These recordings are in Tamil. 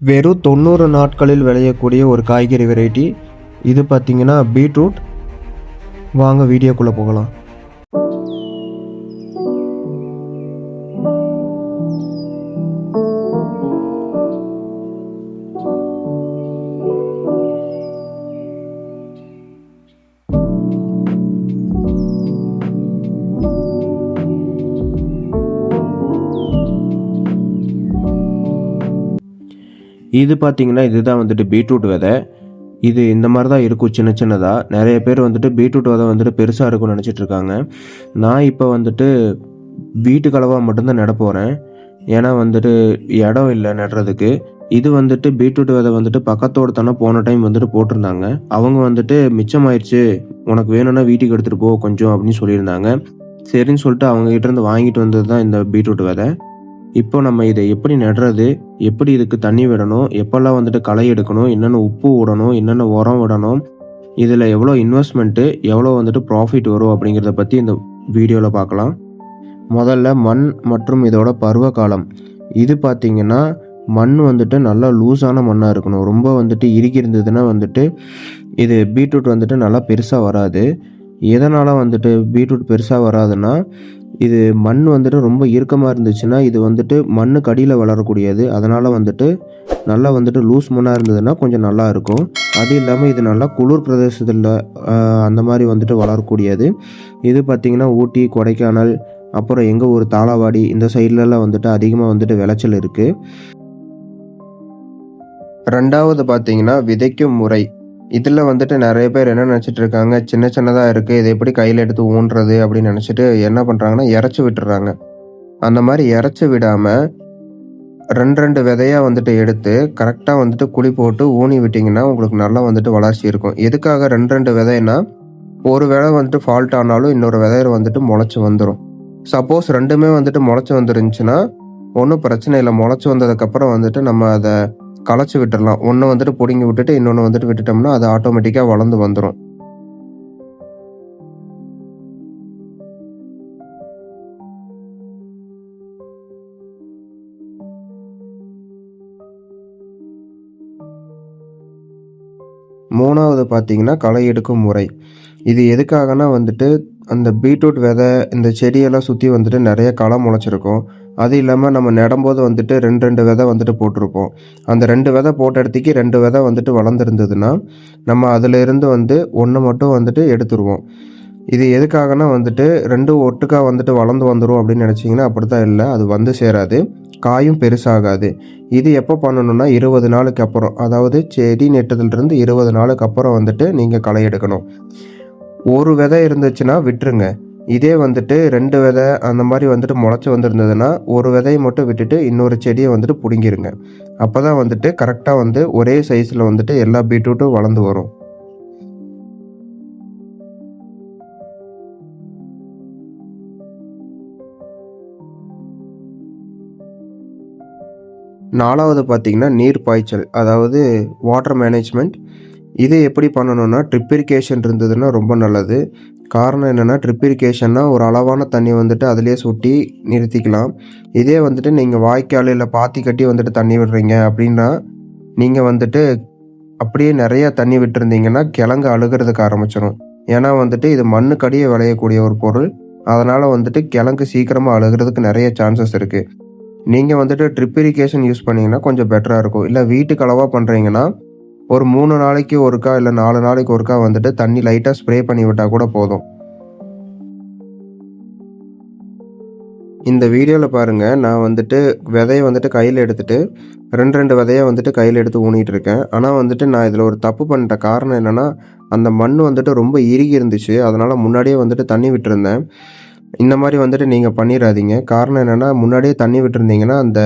வெறும் தொண்ணூறு நாட்களில் விளையக்கூடிய ஒரு காய்கறி வெரைட்டி இது பார்த்தீங்கன்னா பீட்ரூட். வாங்க வீடியோக்குள்ளே போகலாம். இது பார்த்தீங்கன்னா இதுதான் வந்துட்டு பீட்ரூட் விதை. இது இந்த மாதிரி தான் இருக்கும் சின்ன சின்னதாக நிறைய பேர் வந்துட்டு பீட்ரூட் விதை வந்துட்டு பெருசாக இருக்கும்னு நினச்சிட்டு இருக்காங்க. நான் இப்போ வந்துட்டு வீட்டுக்களவாக மட்டும்தான் நட போகிறேன் ஏன்னா வந்துட்டு இடம் இல்லை நடுறதுக்கு. இது வந்துட்டு பீட்ரூட் விதை வந்துட்டு பக்கத்தோட தானே போன டைம் வந்துட்டு போட்டிருந்தாங்க. அவங்க வந்துட்டு மிச்சமாயிடுச்சு உனக்கு வேணும்னா வீட்டுக்கு எடுத்துகிட்டு போ கொஞ்சம் அப்படின்னு சொல்லியிருந்தாங்க. சரின்னு சொல்லிட்டு அவங்ககிட்ட இருந்து வாங்கிட்டு வந்தது தான் இந்த பீட்ரூட் விதை. இப்போ நம்ம இதை எப்படி நடுறது? எப்படி இதுக்கு தண்ணி விடணும்? எப்போல்லாம் வந்துட்டு களை எடுக்கணும்? என்னென்ன உப்பு விடணும் என்னென்ன உரம் விடணும்? இதில் எவ்வளோ இன்வெஸ்ட்மெண்ட்டு எவ்வளோ வந்துட்டு ப்ராஃபிட் வரும் அப்படிங்கிறத பற்றி இந்த வீடியோவில் பார்க்கலாம். முதல்ல மண் மற்றும் இதோட பருவ காலம் இது பார்த்திங்கன்னா மண் வந்துட்டு நல்லா லூஸான மண்ணாக இருக்கணும். ரொம்ப வந்துட்டு இறுக்கி இருந்ததுன்னா வந்துட்டு இது பீட்ரூட் வந்துட்டு நல்லா பெருசாக வராது. எதனால் வந்துட்டு பீட்ரூட் பெருசாக வராதுன்னா இது மண் வந்துட்டு ரொம்ப இறுக்கமாக இருந்துச்சுன்னா இது வந்துட்டு மண்ணுக்கு அடியில் வளரக்கூடியது. அதனால் வந்துட்டு நல்லா வந்துட்டு லூஸ் மண்ணாக இருந்ததுன்னா கொஞ்சம் நல்லா இருக்கும். அது இல்லாமல் இது நல்லா குளிர் பிரதேசத்தில் அந்த மாதிரி வந்துட்டு வளரக்கூடியது. இது பார்த்திங்கன்னா ஊட்டி கொடைக்கானல் அப்புறம் எங்கள் ஊர் தாளவாடி இந்த சைட்லலாம் வந்துட்டு அதிகமாக வந்துட்டு விளைச்சல் இருக்குது ரெண்டாவது பார்த்திங்கன்னா விதைக்கும் முறை. இதில் வந்துட்டு நிறைய பேர் என்ன நினச்சிட்டு இருக்காங்க? சின்ன சின்னதாக இருக்குது இதை எப்படி கையில் எடுத்து ஊன்றது அப்படின்னு நினச்சிட்டு என்ன பண்ணுறாங்கன்னா இறச்சி விட்டுறாங்க. அந்த மாதிரி இறச்சி விடாமல் ரெண்டு ரெண்டு விதையாக வந்துட்டு எடுத்து கரெக்டாக வந்துட்டு குழி போட்டு ஊனி விட்டிங்கன்னா உங்களுக்கு நல்லா வந்துட்டு வளர்ச்சி இருக்கும். எதுக்காக ரெண்டு ரெண்டு விதைன்னா ஒரு விதை வந்துட்டு ஃபால்ட் ஆனாலும் இன்னொரு விதையில வந்துட்டு முளைச்சி வந்துடும் சப்போஸ் ரெண்டுமே வந்துட்டு முளைச்சி வந்துருந்துச்சுன்னா ஒன்றும் பிரச்சனை இல்லை. முளைச்சி வந்ததுக்கப்புறம் வந்துட்டு நம்ம அதை களைச்சி விட்டுடலாம் ஒன்று வந்துட்டு பிடுங்கி விட்டுட்டு இன்னொன்று வந்துட்டு விட்டுட்டோம்னா அது ஆட்டோமேட்டிக்காக வளர்ந்து வந்துடும் மூணாவது பார்த்தீங்கன்னா களை எடுக்கும் முறை. இது எதுக்காகனா வந்துட்டு அந்த பீட்ரூட் விதை இந்த செடியெல்லாம் சுற்றி வந்துட்டு நிறைய களை முளைச்சிருக்கும். அது இல்லாமல் நம்ம நடும்போது வந்துட்டு ரெண்டு ரெண்டு விதை வந்துட்டு போட்டிருப்போம். அந்த ரெண்டு விதை போட்ட இடத்துக்கு ரெண்டு விதை வந்துட்டு வளர்ந்துருந்ததுன்னா நம்ம அதிலிருந்து வந்து ஒன்று மட்டும் வந்துட்டு எடுத்துருவோம். இது எதுக்காகனா வந்துட்டு ரெண்டும் ஒட்டுக்கா வந்துட்டு வளர்ந்து வந்துடும் அப்படின்னு நினச்சிங்கன்னா அப்படி தான் இல்லை. அது வந்து சேராது. காயும் பெருசாகாது. இது எப்போ பண்ணணும்னா இருபது நாளுக்கு அப்புறம். அதாவது செடி நெட்டதுலேருந்து இருபது நாளுக்கு அப்புறம் வந்துட்டு நீங்கள் களை எடுக்கணும். ஒரு விதை இருந்துச்சுன்னா விட்டுருங்க. இதே வந்துட்டு ரெண்டு விதை அந்த மாதிரி வந்துட்டு முளைச்சி வந்திருந்ததுன்னா ஒரு விதையை மட்டும் விட்டுட்டு இன்னொரு செடியை வந்துட்டு பிடுங்கிருங்க. அப்போ தான் வந்துட்டு கரெக்டாக வந்து ஒரே சைஸில் வந்துட்டு எல்லா பீட்ரூட்டும் வளர்ந்து வரும். நாலாவது பார்த்திங்கன்னா நீர் பாய்ச்சல் அதாவது வாட்டர் மேனேஜ்மெண்ட் இது எப்படி பண்ணணும்னா ட்ரிப் இரிகேஷன் இருந்ததுன்னா ரொம்ப நல்லது. காரணம் என்னென்னா ட்ரிப் இரிகேஷன்னா ஒரு அளவான தண்ணி வந்துட்டு அதிலே சுட்டி நிறுத்திக்கலாம். இதே வந்துட்டு நீங்கள் வாய்க்கால் இல்லை பாத்தி கட்டி வந்துட்டு தண்ணி விடுறீங்க அப்படின்னா நீங்கள் வந்துட்டு அப்படியே நிறைய தண்ணி விட்டுருந்தீங்கன்னா கிழங்கு அழுகிறதுக்கு ஆரம்பிச்சிடும் ஏன்னா வந்துட்டு இது மண்ணுக்கடியே விளையக்கூடிய ஒரு பொருள். அதனால் வந்துட்டு கிழங்கு சீக்கிரமாக அழுகிறதுக்கு நிறைய சான்சஸ் இருக்குது நீங்கள் வந்துட்டு ட்ரிப் இரிகேஷன் யூஸ் பண்ணிங்கன்னா கொஞ்சம் பெட்டராக இருக்கும். இல்லை வீட்டுக்கு அளவாக பண்ணுறீங்கன்னா ஒரு மூணு நாளைக்கு ஒருக்கா இல்லை நாலு நாளைக்கு ஒருக்கா வந்துட்டு தண்ணி லைட்டாக ஸ்ப்ரே பண்ணி விட்டால் கூட போதும். இந்த வீடியோவில் பாருங்கள் நான் வந்துட்டு விதையை வந்துட்டு கையில் எடுத்துகிட்டு ரெண்டு ரெண்டு விதையை வந்துட்டு கையில் எடுத்து ஊனிகிட்டு இருக்கேன். ஆனால் வந்துட்டு நான் இதில் ஒரு தப்பு பண்ணிட்ட காரணம் என்னென்னா அந்த மண் வந்துட்டு ரொம்ப இறுகி இருந்துச்சு. அதனால் முன்னாடியே வந்துட்டு தண்ணி விட்டுருந்தேன். இந்த மாதிரி வந்துட்டு நீங்கள் பண்ணிடாதீங்க காரணம் என்னென்னா முன்னாடியே தண்ணி விட்டுருந்தீங்கன்னா அந்த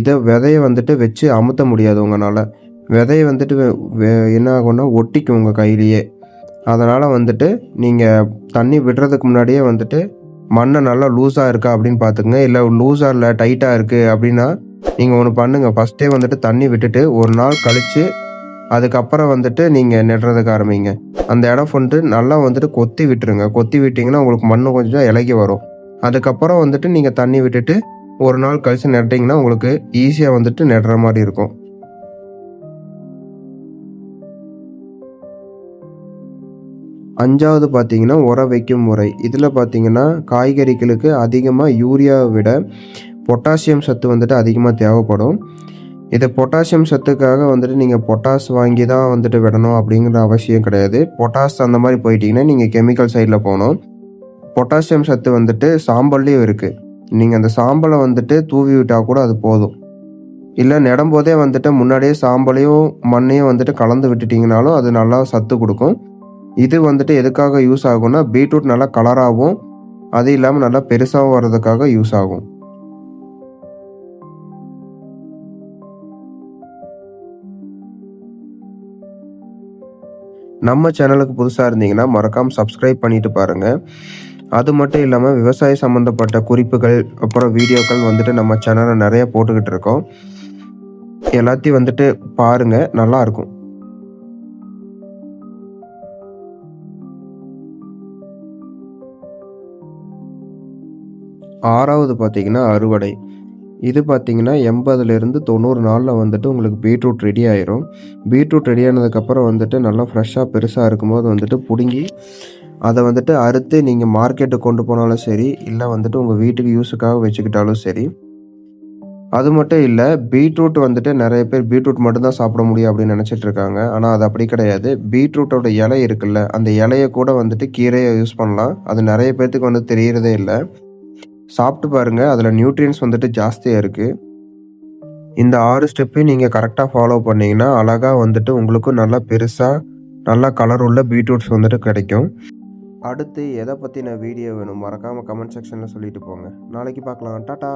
இதை விதையை வந்துட்டு வச்சு அமுத்த முடியாது உங்களால். விதையை வந்துட்டு வெ- வெ- என்ன ஆகும்னா ஒட்டிக்கும் உங்கள் கையிலேயே. அதனால் வந்துட்டு நீங்கள் தண்ணி விடுறதுக்கு முன்னாடியே வந்துட்டு மண்ணை நல்லா லூஸாக இருக்கா அப்படின்னு பார்த்துக்குங்க. இல்லை லூஸாக இல்லை டைட்டாக இருக்குது அப்படின்னா நீங்கள் ஒன்று பண்ணுங்கள் ஃபஸ்ட்டே வந்துட்டு தண்ணி விட்டுட்டு ஒரு நாள் கழித்து அதுக்கப்புறம் வந்துட்டு நீங்கள் நடுறதுக்கு ஆரம்பிங்க. அந்த இடம் வந்துட்டு நல்லா வந்துட்டு கொத்தி விட்டுருங்க. கொத்தி விட்டிங்கன்னா உங்களுக்கு மண் கொஞ்சம் இலகி வரும். அதுக்கப்புறம் வந்துட்டு நீங்கள் தண்ணி விட்டுட்டு ஒரு நாள் கழித்து நட்டிங்கன்னா உங்களுக்கு ஈஸியாக வந்துட்டு நடுற மாதிரி இருக்கும். அஞ்சாவது பார்த்தீங்கன்னா உரம் வைக்கும் முறை. இதில் பார்த்தீங்கன்னா காய்கறிகளுக்கு அதிகமாக யூரியாவை விட பொட்டாசியம் சத்து வந்துட்டு அதிகமாக தேவைப்படும். இதை பொட்டாசியம் சத்துக்காக வந்துட்டு நீங்கள் பொட்டாஸ் வாங்கி தான் வந்துட்டு விடணும் அப்படிங்கிற அவசியம் கிடையாது. பொட்டாஸ் அந்த மாதிரி போயிட்டீங்கன்னா நீங்கள் கெமிக்கல் சைடில் போகணும். பொட்டாசியம் சத்து வந்துட்டு சாம்பல்லையும் இருக்குது. நீங்கள் அந்த சாம்பலை வந்துட்டு தூவி விட்டால் கூட அது போதும். இல்லை நடும்போதே வந்துட்டு முன்னாடியே சாம்பலையும் மண்ணையும் வந்துட்டு கலந்து விட்டுட்டிங்கனாலும் அது நல்லா சத்து கொடுக்கும். இது வந்துட்டு எதுக்காக யூஸ் ஆகும்னா பீட்ரூட் நல்லா கலராகவும் அது இல்லாமல் நல்லா பெருசாகவும் வர்றதுக்காக யூஸ் ஆகும். நம்ம சேனலுக்கு புதுசாக இருந்தீங்கன்னா மறக்காமல் சப்ஸ்கிரைப் பண்ணிட்டு பாருங்கள் அது மட்டும் இல்லாமல் விவசாய சம்மந்தப்பட்ட குறிப்புகள் அப்புறம் வீடியோக்கள் வந்துட்டு நம்ம சேனலில் நிறைய போட்டுக்கிட்டு இருக்கோம். எல்லாத்தையும் வந்துட்டு பாருங்கள் நல்லா ஆறாவது பார்த்தீங்கன்னா அறுவடை. இது பார்த்தீங்கன்னா எண்பதுலேருந்து தொண்ணூறு நாளில் வந்துட்டு உங்களுக்கு பீட்ரூட் ரெடி ஆயிரும். பீட்ரூட் ரெடி ஆனதுக்கப்புறம் வந்துட்டு நல்லா ஃப்ரெஷ்ஷாக பெருசாக இருக்கும்போது வந்துட்டு பிடுங்கி அதை வந்துட்டு அறுத்து நீங்கள் மார்க்கெட்டுக்கு கொண்டு போனாலும் சரி இல்லை வந்துட்டு உங்கள் வீட்டுக்கு யூஸுக்காக வச்சுக்கிட்டாலும் சரி. அது மட்டும் இல்லை பீட்ரூட் வந்துட்டு நிறைய பேர் பீட்ரூட் மட்டும்தான் சாப்பிட முடியும் அப்படின்னு நினச்சிட்டு இருக்காங்க. ஆனால் அது அப்படி கிடையாது. பீட்ரூட்டோட இலை இருக்குல்ல அந்த இலையை கூட வந்துட்டு கீரையை யூஸ் பண்ணலாம். அது நிறைய பேர்த்துக்கு வந்து தெரியறதே இல்லை. சாப்பிட்டு பாருங்க அதில் நியூட்ரியன்ஸ் வந்துட்டு ஜாஸ்தியாக இருக்குது இந்த ஆறு ஸ்டெப்பையும் நீங்கள் கரெக்டாக ஃபாலோ பண்ணிங்கன்னா அழகாக வந்துட்டு உங்களுக்கும் நல்லா பெருசாக நல்லா கலர் உள்ள பீட்ரூட்ஸ் வந்துட்டு கிடைக்கும். அடுத்து எதை பற்றின வீடியோ வேணும்? மறக்காமல் கமெண்ட் செக்ஷனில் சொல்லிட்டு போங்க. நாளைக்கு பார்க்கலாம். டாட்டா